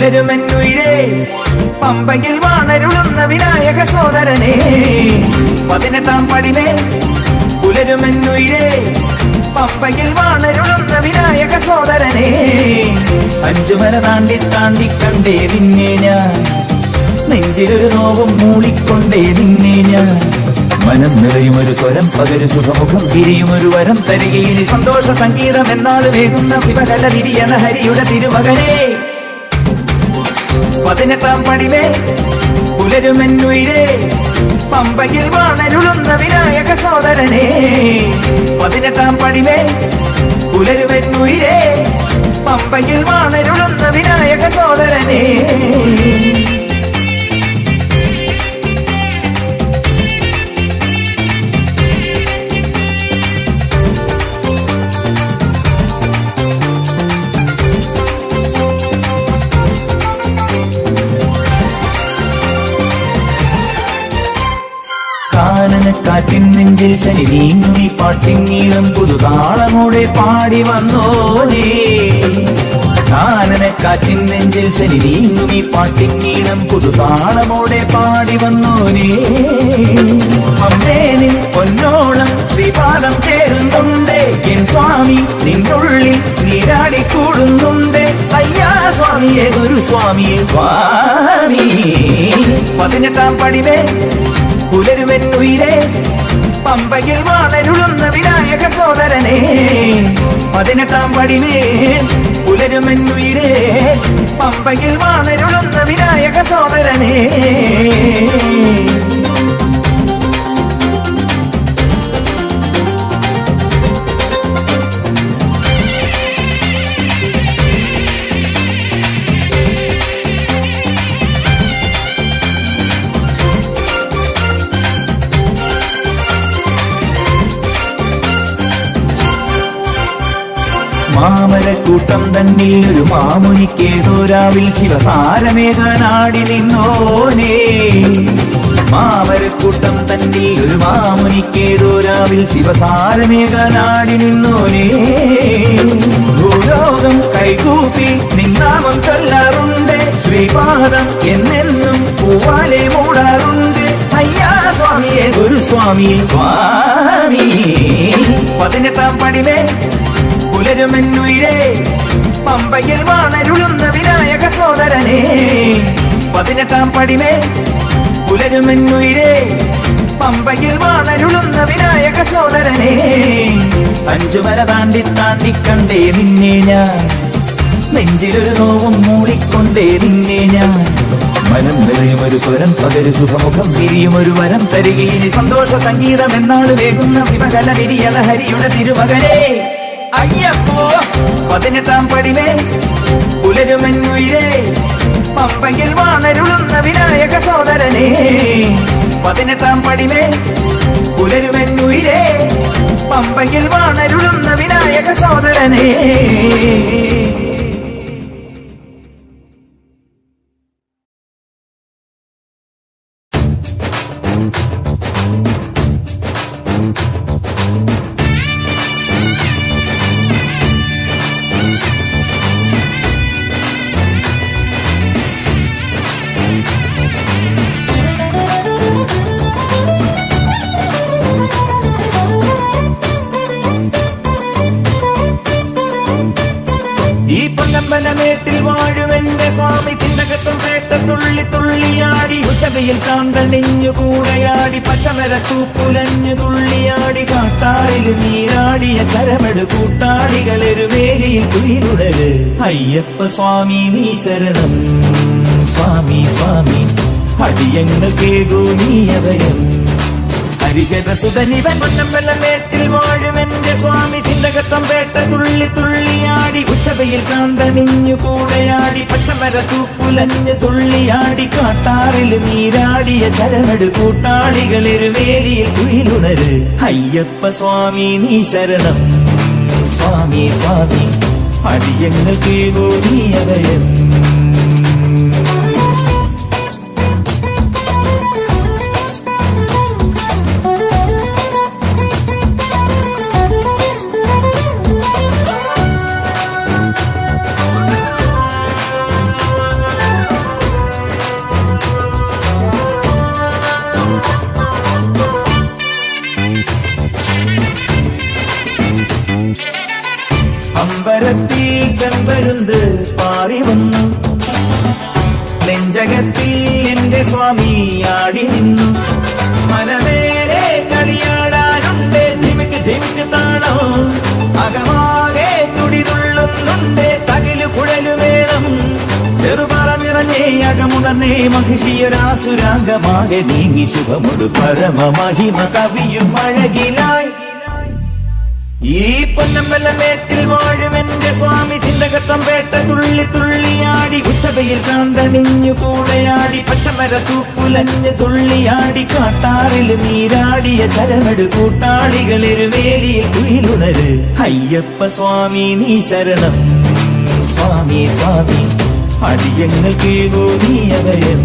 പുലരുമെന്നുയിരേ പമ്പയിൽ വാണരുളുന്ന വിനായക സോദരനെ പതിനെട്ടാം പടിമേ പുലരുമെന്നുയിരേ പമ്പയിൽ വാണരുളുന്ന വിനായക സോദരനെ. അഞ്ചുമല താണ്ടി താണ്ടി കണ്ടേ നിന്നെ ഞാൻ നെഞ്ചിലൊരു നോവും മൂളിക്കൊണ്ടേ നിന്നെ ഞാൻ. മനം നിറയും ഒരു സ്വരം പകരു സുഖമുഖം തിരിയും ഒരു വരം തരികയിനി സന്തോഷ സംഗീതം എന്നാൽ വേകുന്ന വിമകല തിരിയെന്ന ഹരിയുടെ തിരുമകനെ. പതിനെട്ടാം പടിമേ പുലരുമെന്നുയിരേ പമ്പയിൽ വാണരുളുന്ന വിനായക സോദരനെ. പതിനെട്ടാം പടിമേ പുലരുമെന്നുയിരേ പമ്പയിൽ വാണരുളുന്ന വിനായക സോദരനെ. കാനനക്കാറ്റിൻ നെഞ്ചിൽ ശനി നീങ്ങി പാട്ടിങ്ങീളം പുതുതാളമൂടെ പാടി വന്നോനേ കാനനക്കാറ്റിൻ നെഞ്ചിൽ ശനി നീങ്ങി പാട്ടിങ്ങീളം പുതുതാളമോടെ പാടി വന്നോനേ അമ്മേനിൽ പൊന്നോളം ശ്രീപാദം ചേരുന്നുണ്ട്. എൻ സ്വാമി നിന്നുള്ളിൽ നീരാടി കൂടുന്നുണ്ട്. അയ്യാ സ്വാമിയെ ഗുരുസ്വാമിയെ സ്വാമി. പതിനെട്ടാം പടിവേ പുലരുമെന്നുയിരേ പമ്പയിൽ വാണരുളുന്ന വിനായക സോദരനെ പതിനെട്ടാം പടിമേ പുലരുമെന്നുയിരേ പമ്പയിൽ വാണരുളുന്ന വിനായക സോദരനെ. മാമരക്കൂട്ടം തന്നിൽ ഒരു മാമുനിക്കേതോരാവിൽ ശിവസാരമേകാനാടി നിന്നോനേ. മാമരക്കൂട്ടം തന്നിൽ ഒരു മാമുനിക്കേതോരാവിൽ ശിവസാരമേകാനാടി നിന്നോനേ. ഭൂലോകം കൈകൂപ്പി നിന്നാമം ചൊല്ലാറുണ്ട് ശ്രീപാദം എന്നെന്നും പൂവാലെ മൂടാറുണ്ട്. അയ്യാ സ്വാമിയെ ഗുരുസ്വാമി സ്വാമി. പതിനെട്ടാം പടിമേ പുലരുമെന്നുയിരേ പമ്പയിൽ വാണരുളുന്ന വിനായക സോദരനെ. പതിനെട്ടാം പടിമേ പുലരുമെന്നുയിരേ പമ്പയിൽ വാണരുളുന്ന വിനായക സോദരനെ. അഞ്ചുമല താണ്ടി താണ്ടി നിന്നെ ഞാൻ. നെഞ്ചിലൊരു നോവും മൂളിക്കൊണ്ടേ നിന്നെ ഞാൻ. മനം നിറയുമൊരു സ്വരം പകരു സുഖമുഖം തിരിയും വരം തരികയിനി സന്തോഷ സംഗീതം എന്നാൾ വേകുന്ന വിമകല വിരിയലഹരിയുടെ തിരുമകനെ. അയ്യപ്പോ പതിനെട്ടാം പടിമേ. പുലരുമെന്നുയിരേ പമ്പയിൽ വാണരുളുന്ന വിനായക സോദരനെ. പതിനെട്ടാം പടിമേ പുലരുമെന്നുയിരേ പമ്പയിൽ വാണരുളുന്ന വിനായക സോദരനെ. പൊന്നമ്പലമേട്ടിൽ സ്വാമി തിണ്ടകത്തും പേട്ട തുള്ളി തുള്ളിയാടി ഉച്ചകയിൽ കാന്തണിഞ്ഞു കൂടയാടി. പച്ചമര തൂപ്പുലഞ്ഞു തുള്ളിയാടി. കാട്ടാറിൽ നീരാടിയ ശരമെടു കൂട്ടാളികളൊരു വേലിയിൽ കുയിരുടര് അയ്യപ്പ സ്വാമി നീ ശരണം. സ്വാമി സ്വാമി അടിയങ്ങൾ കേകൂ നീ അഭയം. ഹരിഹരസുതനിവൻ പൊന്നമ്പലമേട്ടിൽ വാഴുമെന്റെ സ്വാമി തിണ്ടകത്തം പേട്ട തുള്ളി തുള്ളിയാടി ഉച്ചതയിൽ കാന്തണിഞ്ഞു കൂടെയാടി പച്ചമര തൂപ്പുലഞ്ഞു തുള്ളിയാടി കാട്ടാറിൽ നീരാടിയ ശരമെടു കൂട്ടാളികൾ ഇരുവേലിയിൽ കുയിലുണര്. അയ്യപ്പ സ്വാമി നീ ശരണം. സ്വാമി സ്വാമി അടിയങ്ങൾ കീഴോ നീ അഭയം നിറഞ്ഞേ അകമുണർന്നേ നീങ്ങി ശുഭമൊടു പരമ മഹിമ കവിയും അഴകിലായി. ഈ പൊന്നമ്പലമേട്ടിൽ വാഴും എന്റെ സ്വാമി ചിന്തകത്തം വേട്ട തുള്ളി തുള്ളിയാടി ഉച്ചതയിൽ കാന്തണിഞ്ഞു കൂടെയാടി പച്ചമര തൂക്കുലഞ്ഞു തുള്ളിയാടി കാട്ടാറിൽ നീരാടിയ ശരമെടു കൂട്ടാളികളിൽ വേലിയിൽ കുയിലുണര്. അയ്യപ്പ സ്വാമി നീ ശരണം. സ്വാമി സ്വാമി. അടിയങ്ങൾ കേകോ നീ അഭയം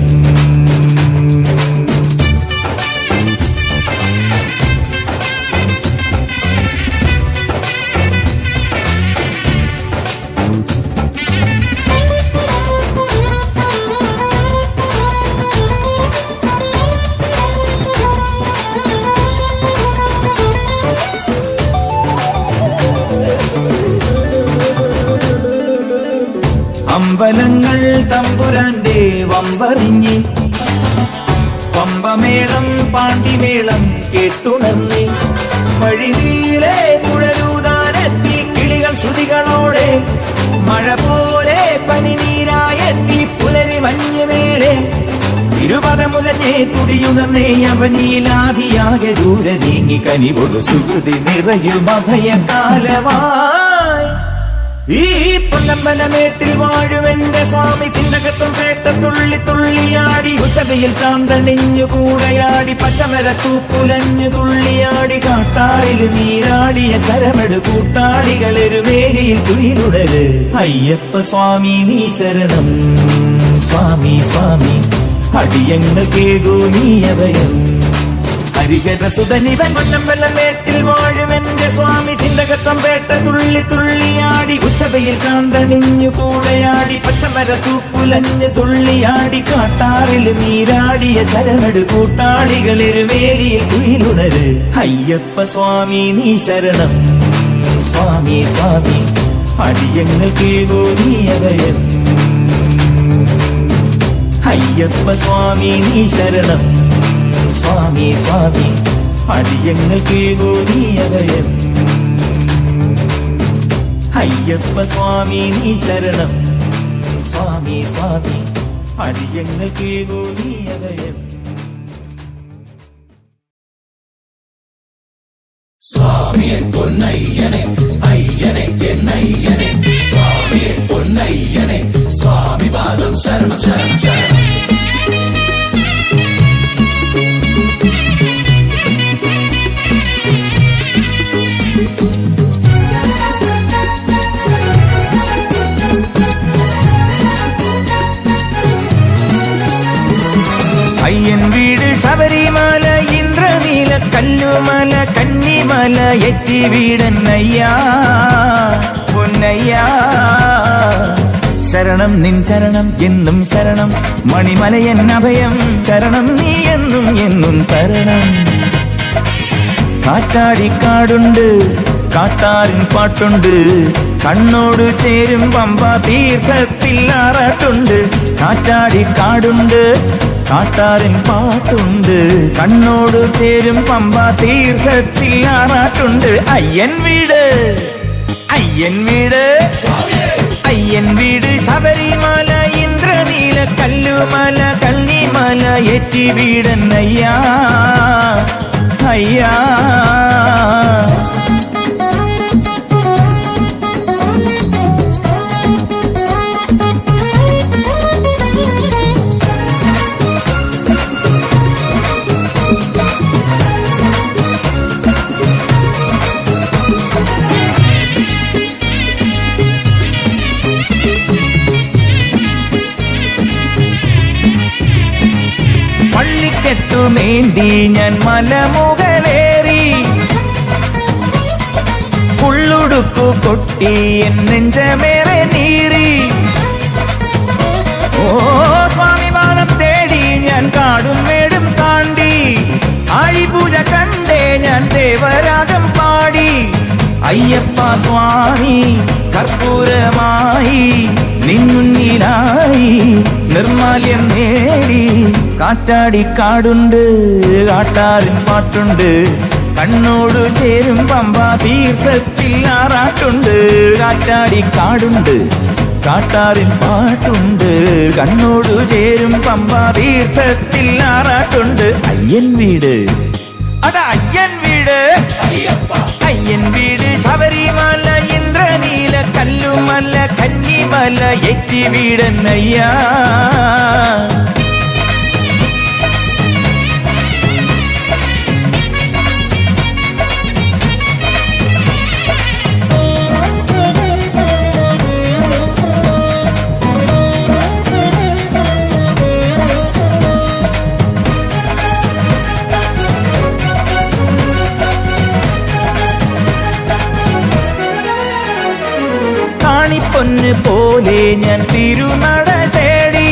അമ്പലങ്ങൾ തമ്പുരാന്റെ വമ്പറിഞ്ഞി പമ്പമേളം പാണ്ടിമേളം കേട്ടുണർന്നി വഴിതീലെ കുഴലൂതാനെത്തി കിളികൾ ശ്രുതികളോടെ മഴ പോലെ പനിനീരായെത്തി പുലരി മഞ്ഞുമേലെ ഇരുപദമുലഞ്ഞേ തുടിയുണർന്നേ അവനിയിലാതിയാകെ ദൂരെ നീങ്ങി കനിവൊടു സുഹൃതി നിറയും അഭയകാലമായി ഈ പൊന്നമ്പലമേട്ടിൽ വാഴുമെന്റെ സ്വാമി തിന്നകത്തും പേട്ട തുള്ളി തുള്ളിയാടി. ഉച്ചതയിൽ ചാന്തണിഞ്ഞു കൂടയാടി പച്ചമര തൂക്കുലഞ്ഞു തുള്ളിയാടി കാട്ടാറിൽ നീരാടിയ ശരമെടു കൂട്ടാളികളൊരു വേലിയിൽ തുയിലുടര് അയ്യപ്പ സ്വാമി നീ ശരണം. സ്വാമി സ്വാമി അടിയങ്ങൾ കേകൂ നീ അഭയം. ഹരിഹരസുതനിവൻ പൊന്നമ്പലമേട്ടിൽ വാഴും എന്റെ സ്വാമി ചിന്തകത്തം വേട്ട തുള്ളി തുള്ളിയാടി. ഉച്ചതയിൽ കാന്തണിഞ്ഞു കൂടെയാടി. പച്ചമര തൂക്കുലഞ്ഞു തുള്ളിയാടി. കാട്ടാറിൽ നീരാടിയ ശരണട് കൂട്ടാളികളിൽ വേലിയിൽ കുയിലുണര്. അയ്യപ്പ സ്വാമി നീ ശരണം. സ്വാമി സ്വാമി അടിയങ്ങൾ കീഴൂരിയവയൻ അയ്യപ്പ സ്വാമി നീ ശരണം. സ്വാമി സ്വാമി അടിയങ്ങൾ കേകോ നീ അഭയം അയ്യപ്പ സ്വാമി നീ ശരണം സ്വാമി സ്വാമി അടിയങ്ങൾ കേകോ നീ അഭയം ഇന്ദ്രനീല കല്ലുമല കന്നിമല എറ്റി വീടന്നയ്യാ പൊന്നയ്യാ. ശരണം നിൻ ശരണം എന്നും ശരണം മണിമലയൻ അഭയം ശരണം നീ എന്നും എന്നും തരണം. കാറ്റാടിക്കാടുണ്ട് കാട്ടാറിൻ പാട്ടുണ്ട് കണ്ണോട് ചേരും പമ്പ തീർത്ഥത്തിൽ ആറാട്ടുണ്ട്. കാറ്റാടിക്കാടുണ്ട് കാട്ടാറിൻ പാട്ടുണ്ട്. കണ്ണോട് ചേരും പമ്പ തീർത്ഥത്തിൽ ആറാട്ടുണ്ട്. അയ്യൻ വീട് അയ്യൻ വീട് അയ്യൻ വീട്. ശബരിമല ഇന്ദ്രനീല കല്ലുമല കന്നിമല എറ്റി വീടൻ അയ്യാ അയ്യാ. പള്ളിക്കെട്ടുമേന്തി ഞാൻ മലമുകളേറി. പുള്ളുടുക്കു കൊട്ടി എൻ നെഞ്ചമേറെ നീറി. ഓ സ്വാമി പാദം തേടി ഞാൻ കാടും മേടും താണ്ടി. ആഴിപൂജ കണ്ടേ ഞാൻ ദേവരാഗം പാടി. അയ്യപ്പ സ്വാമി കർപ്പൂരമായി നിന്നുന്നിലായി നിർമാല്യം നേടി കാറ്റാടി കാടുണ്ട് കാട്ടാറിൻ പാട്ടുണ്ട്. കണ്ണോട് ചേരും പമ്പ തീർത്ഥത്തിൽ ആറാട്ടുണ്ട്. കാറ്റാടി കാടുണ്ട് കാട്ടാറിൻ പാട്ടുണ്ട്. കണ്ണോട് ചേരും പമ്പ തീർത്ഥത്തിൽ ആറാട്ടുണ്ട്. അയ്യൻ വീട്. അട അയ്യൻ വീട് ശബരിമല ഇന്ദ്രനീല കല്ലുമല കന്നിമല എറ്റി വീടന്നയ്യാ പോലെ ഞാൻ തിരുനട തേടി.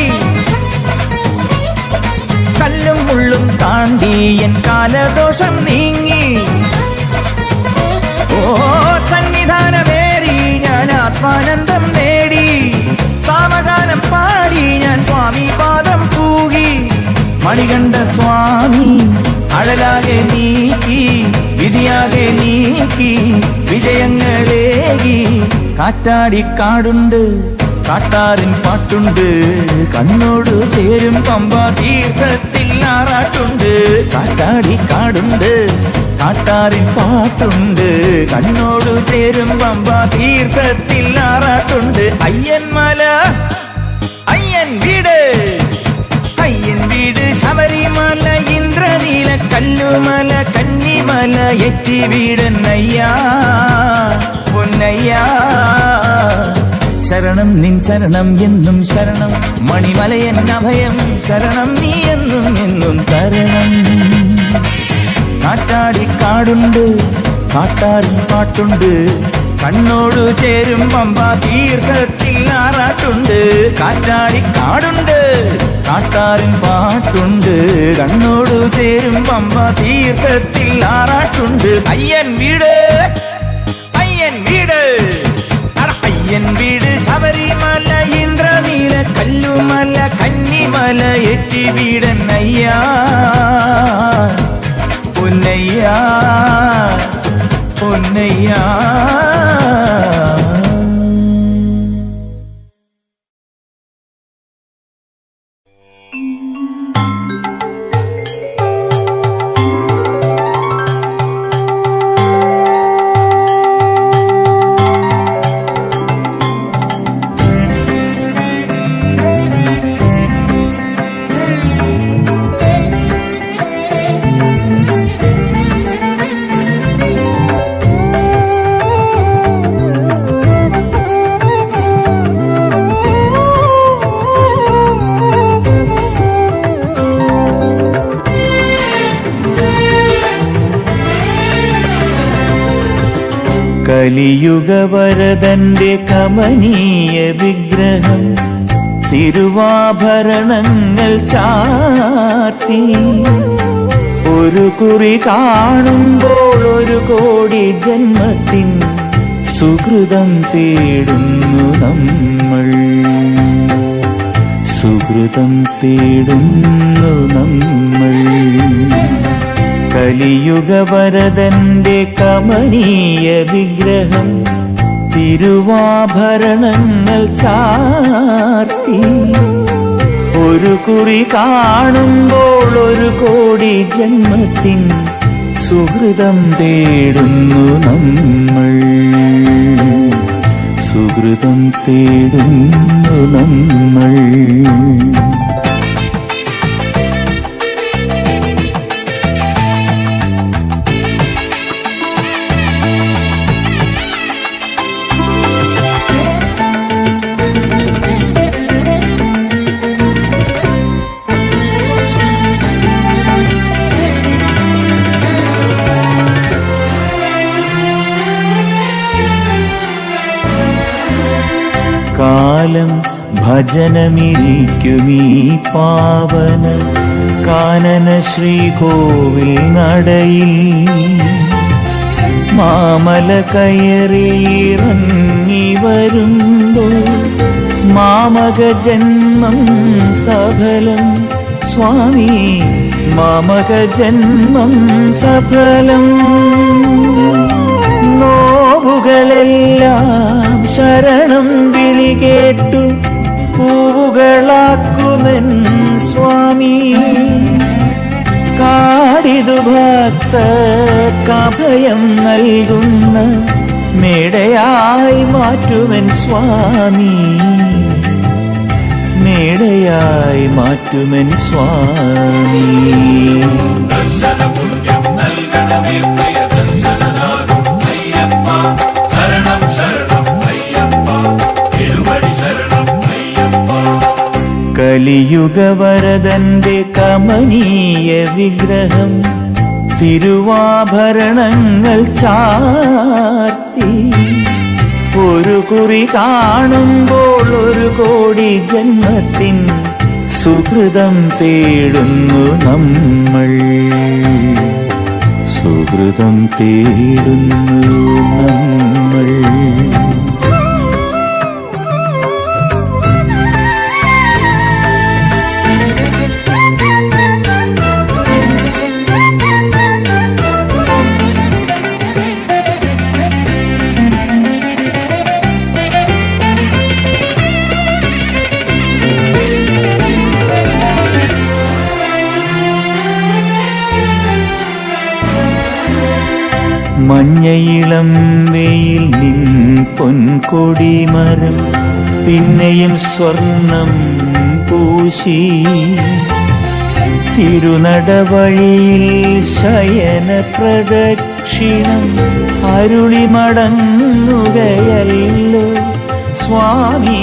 കല്ലും മുള്ളും താണ്ടി എൻ കാലദോഷം നീങ്ങി. ഓ സന്നിധാനമേറി ഞാൻ ആത്മാനന്ദം നേടി. സാവധാനം പാടി ഞാൻ സ്വാമി പാദം പൂകി മണികണ്ഠ സ്വാമി അഴലാകെ നീക്കി വിധിയാകെ നീക്കി വിജയങ്ങളേകി. കാറ്റാടി കാടുണ്ട് കാട്ടാറിൻ പാട്ടുണ്ട് കണ്ണോട് ചേരും പമ്പ തീർത്ഥത്തിൽ ആറാട്ടുണ്ട് കാറ്റാടി കാടുണ്ട് കാട്ടാറിൻ പാട്ടുണ്ട് കണ്ണോട് ചേരും പമ്പ തീർത്ഥത്തിൽ ആറാട്ടുണ്ട് അയ്യന്മല അയ്യൻ വീട് അയ്യൻ വീട് ശബരിമല ഇന്ദ്രനീല കല്ലുമല കന്നിമല എറ്റി വീടന്നയ്യാ പൊന്നയ്യാ ശരണം നിൻ ശരണം എന്നും ശരണം മണിമലയൻ അഭയം ശരണം നീ എന്നും എന്നും തരണം കാറ്റാടി കാടുണ്ട് കാട്ടാറിൻ പാട്ടുണ്ട് കണ്ണോട് ചേരും പമ്പ തീർത്ഥത്തിൽ ആറാട്ടുണ്ട് കാറ്റാടി കാടുണ്ട് കാട്ടാറിൻ പാട്ടുണ്ട് കണ്ണോട് ചേരും പമ്പ തീർത്ഥത്തിൽ ആറാട്ടുണ്ട് അയ്യൻ വീട് അയ്യൻ അയ്യൻ വീട് ശബരിമല ഇന്ദ്രനീല കല്ലുമല കന്നിമല എറ്റി വീടന്നയ്യാ പൊന്നയ്യാ പൊന്നയ്യാ കലിയുഗവരതന്റെ കമനീയ വിഗ്രഹം തിരുവാഭരണങ്ങൾ ചാർത്തി. ഒരു കുറി കാണുമ്പോൾ ഒരു കോടി ജന്മത്തിൻ സുഹൃതം തേടുന്നു നമ്മൾ. സുഹൃതം തേടുന്നു നമ്മൾ. കലിയുഗവരതന്റെ കമനീയ വിഗ്രഹം തിരുവാഭരണങ്ങൾ ചാർത്തി. ഒരു കുറി കാണുമ്പോൾ ഒരു കോടി ജന്മത്തിൻ സുഹൃതം തേടുന്നു നമ്മൾ. സുഹൃതം തേടുന്നു നമ്മൾ. കാലം ഭജനമിരിക്കുമീ പാവന. കാനന ശ്രീകോവിൽ നടയിൽ മാമല കയറിയിറങ്ങി വരുമ്പോൾ മാമക ജന്മം സഫലം. സ്വാമി മാമക ജന്മം സഫലം. നോവുകളെല്ലാം ശരണം വിളി കേട്ടു പൂവുകളാക്കുമെൻ സ്വാമി. കാടിതു ഭക്ത കഭയം നൽകുന്ന മേടയായി മാറ്റുമെൻ സ്വാമി. മേടയായി മാറ്റുമെൻ സ്വാമി. കലിയുഗവരതന്റെ കമനീയ വിഗ്രഹം തിരുവാഭരണങ്ങൾ ചാർത്തി. ഒരു കുറി കാണുമ്പോൾ ഒരു കോടി ജന്മത്തിൻ സുഹൃതം തേടുന്നു നമ്മൾ. സുഹൃതം തേടുന്നു നമ്മൾ. മഞ്ഞയിളം വെയിൽ നിൻ പൊൻകൊടിമരം പിന്നെയും സ്വർണം പൂശി. തിരുനടവഴിയിൽ ശയന പ്രദക്ഷിണം അരുളി മടങ്ങുകയല്ലോ സ്വാമി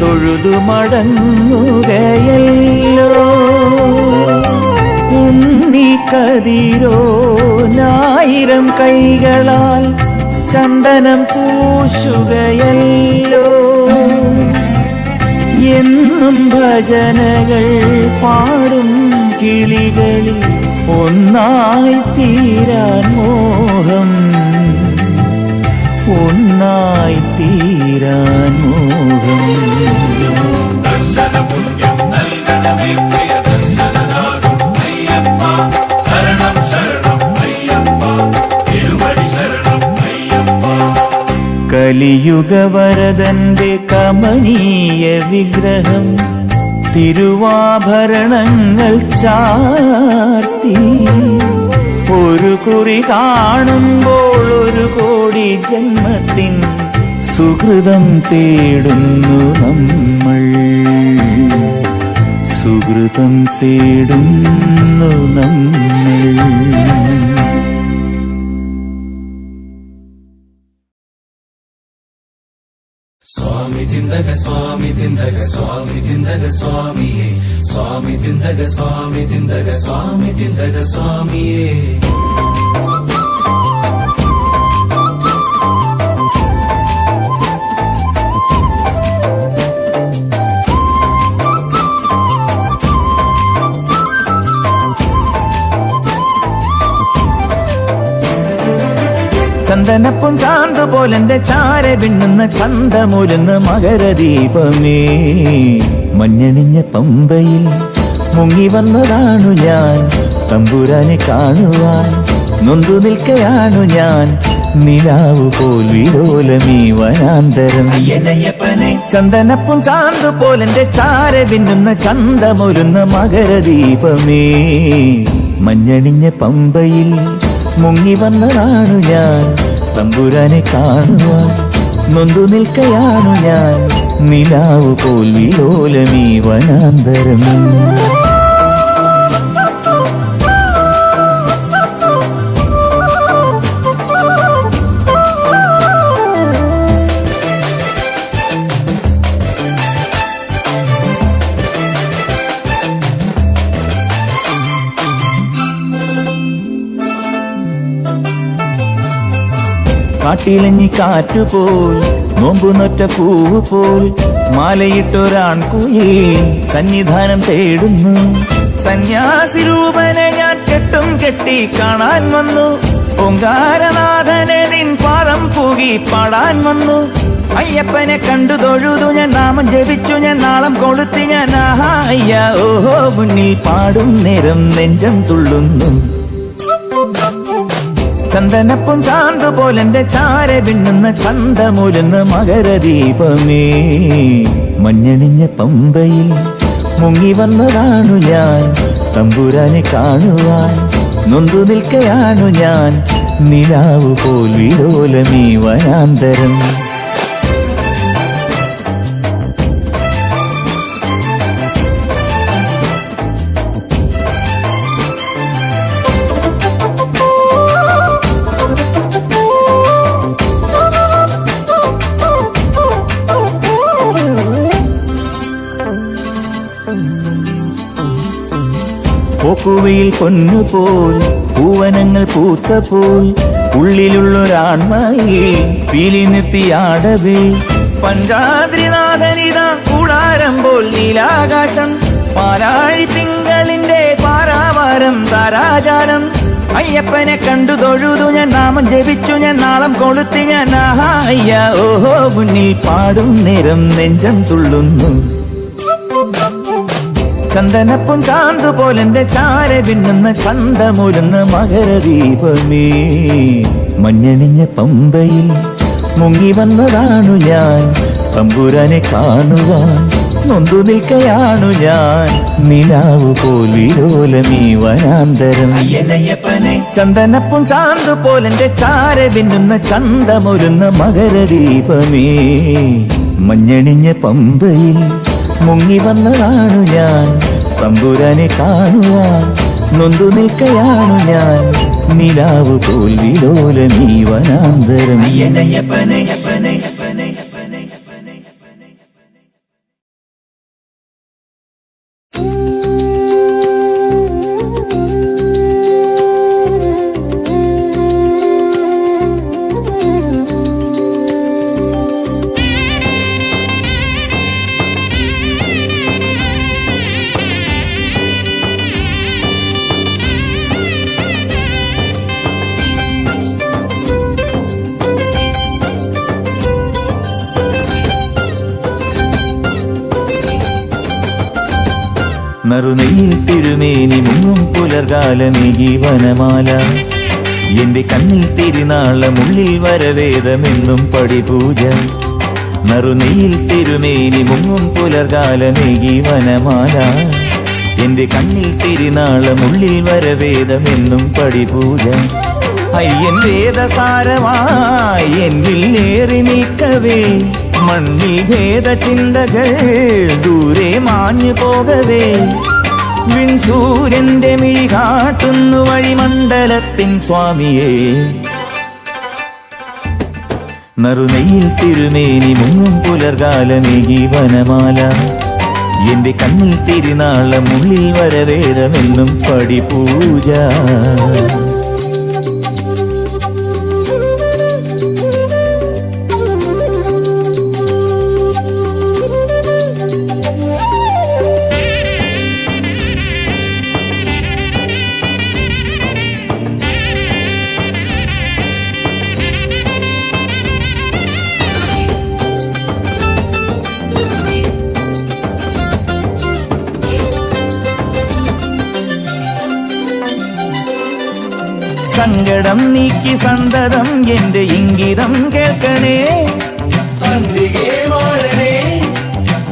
തൊഴുതു മടങ്ങുകയല്ലോ. ഉണ്ണി കതിരോ? നായിരം കൈകളാൽ ചന്ദനം പൂശുകയല്ലോ. എന്നും ഭജനകൾ പാടും കിളികളിൽ ഒന്നായി തീരാൻ മോഹം. ഒന്നായി തീരാൻ മോഹം. ദർശനപുണ്യം നൽകണമേ കലിയുഗവരതന്റെ കമനീയ വിഗ്രഹം തിരുവാഭരണങ്ങൾ ചാർത്തി. ഒരു കുറി കാണുമ്പോൾ ഒരു കോടി ജന്മത്തിൻ സുഹൃതം തേടുന്നു നമ്മൾ. സുഹൃതം തേടുന്നു നമ്മൾ. സ്വാമി തിന്തക സ്വാമി തിന്തക സ്വാമി തിന്തക സ്വാമിയേ. സ്വാമി തിന്തക സ്വാമി തിന്തക സ്വാമി തിന്തക സ്വാമിയേ. ചന്ദനപ്പും ചാന്ത് പോലെന്റെ ചാര പിന്നുന്ന ചന്തമൊരുന്ന് മകരദീപമേ. മഞ്ഞണിഞ്ഞ പമ്പയിൽ മുങ്ങി വന്നതാണു ഞാൻ. തമ്പുരാനെ കാണുവാൻ നൊന്തു നിൽക്കയാണു ഞാൻ. നിലാവു പോൽ വിലോലമീ വനാന്തരം. ചന്ദനപ്പും ചാന്ത് പോലെന്റെ ചാര പിന്നുന്ന ചന്തമൊരുന്ന മകരദീപമേ. മഞ്ഞണിഞ്ഞ പമ്പയിൽ മുങ്ങി വന്നതാണു ഞാൻ. തമ്പുരാനെ കാണുവാൻ നൊന്തു നിൽക്കയാണു ഞാൻ. നിലാവ് പോൽ വിലോലമീ വനാന്തരം കാട്ടിലഞ്ഞി കാറ്റുപോൽ നോമ്പുനൊറ്റ പൂവ് പോൽ മാലയിട്ടൊരാൺകുയിൽ സന്നിധാനം തേടുന്നു. സന്യാസി രൂപനെ ഞാൻ കെട്ടും കെട്ടി കാണാൻ വന്നു. ഓങ്കാരനാഥനെ നിൻ പാദം പൂകി പാടാൻ വന്നു. അയ്യപ്പനെ കണ്ടു തൊഴുതു ഞാൻ നാമം ജപിച്ചു ഞാൻ നാളം കൊടുത്തി ഞാൻ ആഹാ അയ്യ. ഓഹോ മുന്നിൽ പാടും നേരം നെഞ്ചം തുള്ളുന്നു. ചന്ദനപ്പും ചാണ്ടുപോലെന്റെ ചാര പിന്നുന്ന ചന്തമുരുന്ന മകരദീപമേ. മഞ്ഞണിഞ്ഞ പമ്പയിൽ മുങ്ങി വന്നതാണു ഞാൻ. തമ്പുരാനെ കാണുവാൻ നൊന്തു നിൽക്കയാണു ഞാൻ. നിലാവ് പോൽ വിലോലമീ വനാന്തരം. പോക്കുവയിൽ പൊന്നുപോൽ പൂവനങ്ങൾ പൂത്തപോൽ ഉള്ളിലുള്ളൊരാൺമയിൽ പീലി നിർത്തിയാടവേ പഞ്ചാദ്രിനാഥനിത കൂടാരം പോൽ നീലാകാശം പാലാഴി തിങ്കളിന്റെ പാരാവാരം താരാചാരം. അയ്യപ്പനെ കണ്ടു തൊഴുതു ഞാൻ നാമം ജപിച്ചു ഞാൻ നാളം കൊടുത്തി ഞാൻ ആഹാ അയ്യ. ഓഹോ മുന്നിൽ പാടും നേരം നെഞ്ചം തുള്ളുന്നു. ചന്ദനപ്പും ചാന്തു പോലെന്റെ ചാര പിന്നുന്ന ചന്തമുരുന്ന മകരദീപമേ. മഞ്ഞണിഞ്ഞ പമ്പയിൽ മുങ്ങി വന്നതാണു ഞാൻ. പമ്പുരനെ കാണുവാൻ നൊന്തു നിൽക്കയാണു ഞാൻ. നിലാവ് പോൽ വിരോലമീ വനാന്തരം. ചന്ദനപ്പും ചാന്തു പോലെന്റെ ചാര പിന്നുന്ന ചന്തമൊരുന്ന മകരദീപമേ. മഞ്ഞണിഞ്ഞ പമ്പയിൽ മുങ്ങി വന്നതാണു ഞാൻ. തമ്പുരാനെ കാണുവാൻ നൊന്തു നിൽക്കയാണു ഞാൻ. നിലാവ് പോൽ വിലോലമീ വനാന്തരം. അയ്യനയ്യപ്പനെ നറുനെയിൽ തിരുമേനി മുങ്ങും പുലർകാലമേകി വനമാല. എന്റെ കണ്ണിൽ തിരുനാളമുള്ളിൽ വരവേദമെന്നും പടിപൂജ. നറുനെയിൽ തിരുമേനി മുങ്ങും പുലർകാലമേകി വനമാല. എന്റെ കണ്ണിൽ തിരുനാളമുള്ളിൽ വരവേദമെന്നും പടിപൂജ. അയ്യൻ വേദസാരമായി എന്നിൽ ഏറി നിൽക്കവേ മണ്ണിൽ ഭേദചിന്തകൾ ദൂരെ മാഞ്ഞു പോകവേ. വിൺസൂര്യന്റെ മിഴി കാട്ടുന്നു വഴിമണ്ഡലത്തിൻ സ്വാമിയേ. നറുനെയിൽ തിരുമേനി മുങ്ങും പുലർകാലമേകി വനമാല. എന്റെ കണ്ണിൽ തിരുനാളമുള്ളിൽ വരവേദമെന്നും പടിപൂജ. സങ്കടം നീക്കി സന്തതം എന്റെ ഇംഗിതം കേൾക്കണേ.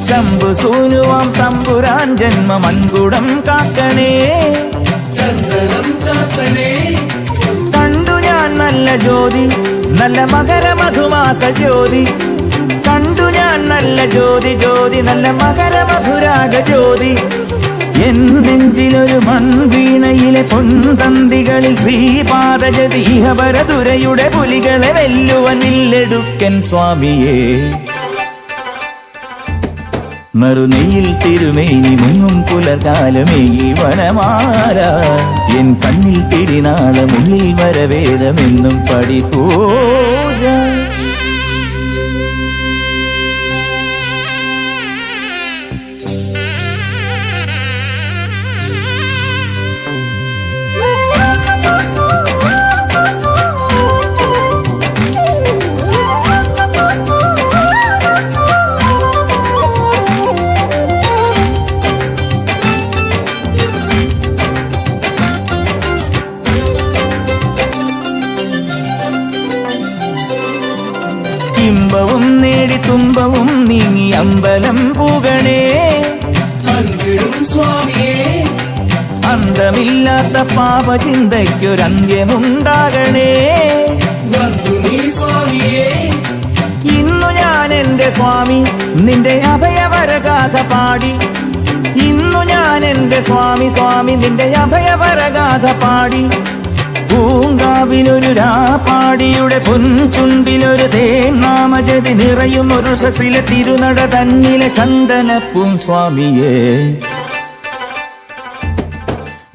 ശംഭു സൂനുവാം തമ്പുരാൻ ജന്മ മൺകുടം കാക്കണേ. കണ്ടു ഞാൻ നല്ല ജ്യോതി നല്ല മകര മധുമാസ ജ്യോതി. കണ്ടു ഞാൻ നല്ല ജ്യോതി ജ്യോതി നല്ല മകര മധുരാഗ ജ്യോതി. എൻ നെഞ്ചിലൊരു മൺവീണയിലെ പൊൻതന്തികളിൽ ശ്രീപാദജതീഹപരതുരയുടെ പുലികളെ വെല്ലുവനില്ലെടുക്കൻ സ്വാമിയെ. നറുനെയിൽ തിരുമേനി മുങ്ങും ഈ വനമാല. എൻ കണ്ണിൽ തിരിനാളമുള്ളിൽ വരവേദമെന്നും പടിപൂജ അമ്പലം പൂകണേ. പങ്കിടും സ്വാമിയേ. അന്തമില്ലാത്ത പാപചിന്തയ്ക്കൊരന്ത്യമുണ്ടാകണേ. സ്വാമിയേ. ഇന്നു ഞാൻ എന്റെ സ്വാമി നിന്റെ അഭയവരഗാഥ പാടി. ഇന്നു ഞാൻ എന്റെ സ്വാമി സ്വാമി നിന്റെ അഭയവരഗാഥ പാടി. പൂങ്കാവിലൊരു രാപ്പാടിയുടെ പൊൻചുണ്ടിലൊരു തേനാമജതി നിറയും ഒരു ശസിലെ തിരുനട തന്നിലെ ചന്ദനപ്പും സ്വാമിയേ.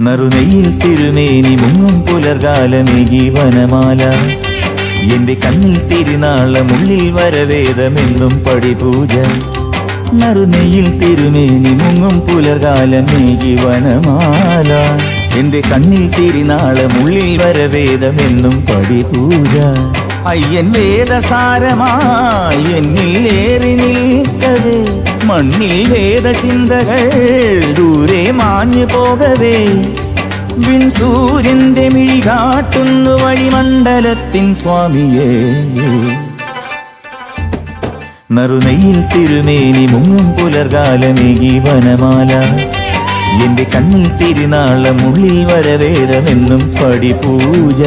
നറുനെയിൽ തിരുമേനി മുങ്ങും പുലർകാലമേകി വനമാല എന്റെ കണ്ണിൽ തിരുനാളമുള്ളിൽ വരവേദമെന്നും പടിപൂജ. നറുനെയിൽ തിരുമേനി മുങ്ങും പുലർകാലമേകി വനമാല എന്റെ കണ്ണിൽ തിരിനാളമുള്ളിൽ വരവേദമെന്നും പടിപൂജ. അയ്യൻ വേദസാരമായി എന്നിൽ ഏറി മണ്ണിൽ വേദചിന്തകൾ ദൂരെ മാഞ്ഞു പോകവേ. വിൺസൂര്യന്റെ മിഴി കാട്ടുന്നു വഴിമണ്ഡലത്തിൻ സ്വാമിയേ. നറുനെയിൽ തിരുമേനി മുങ്ങും പുലർകാലമേകി വനമാല. എന്റെ കണ്ണിൽ തിരുനാളമുള്ളിൽ വരവേദമെന്നും പടിപൂജ.